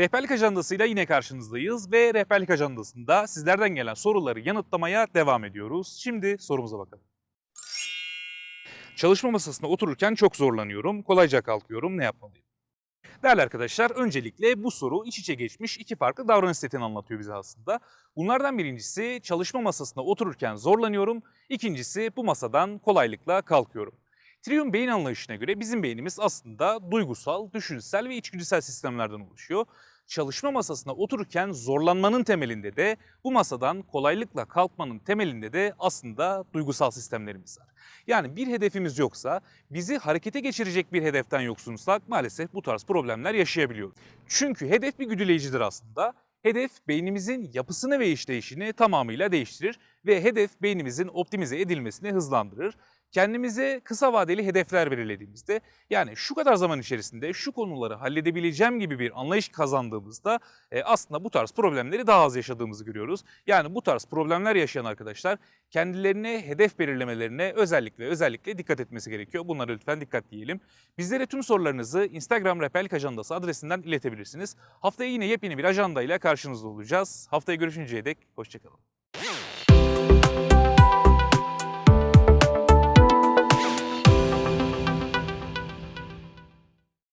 Rehberlik ajandasıyla yine karşınızdayız ve rehberlik ajandasında sizlerden gelen soruları yanıtlamaya devam ediyoruz. Şimdi sorumuza bakalım. Çalışma masasında otururken çok zorlanıyorum. Kolayca kalkıyorum. Ne yapmalıyım? Değerli arkadaşlar, öncelikle bu soru iç içe geçmiş iki farklı davranış setini anlatıyor bize aslında. Bunlardan birincisi çalışma masasında otururken zorlanıyorum. İkincisi bu masadan kolaylıkla kalkıyorum. Trium beyin anlayışına göre bizim beynimiz aslında duygusal, düşünsel ve içgüdüsel sistemlerden oluşuyor. Çalışma masasına otururken zorlanmanın temelinde de bu masadan kolaylıkla kalkmanın temelinde de aslında duygusal sistemlerimiz var. Yani bir hedefimiz yoksa, bizi harekete geçirecek bir hedeften yoksunsak maalesef bu tarz problemler yaşayabiliyoruz. Çünkü hedef bir güdüleyicidir aslında. Hedef beynimizin yapısını ve işleyişini tamamıyla değiştirir ve hedef beynimizin optimize edilmesini hızlandırır. Kendimize kısa vadeli hedefler belirlediğimizde yani şu kadar zaman içerisinde şu konuları halledebileceğim gibi bir anlayış kazandığımızda e, aslında bu tarz problemleri daha az yaşadığımızı görüyoruz. Yani bu tarz problemler yaşayan arkadaşlar kendilerine hedef belirlemelerine özellikle özellikle dikkat etmesi gerekiyor. Bunlara lütfen dikkat diyelim. Bizlere tüm sorularınızı Instagram Rehberlik Ajandası adresinden iletebilirsiniz. Haftaya yine yepyeni bir ajandayla karşınızda olacağız. Haftaya görüşünceye dek hoşçakalın.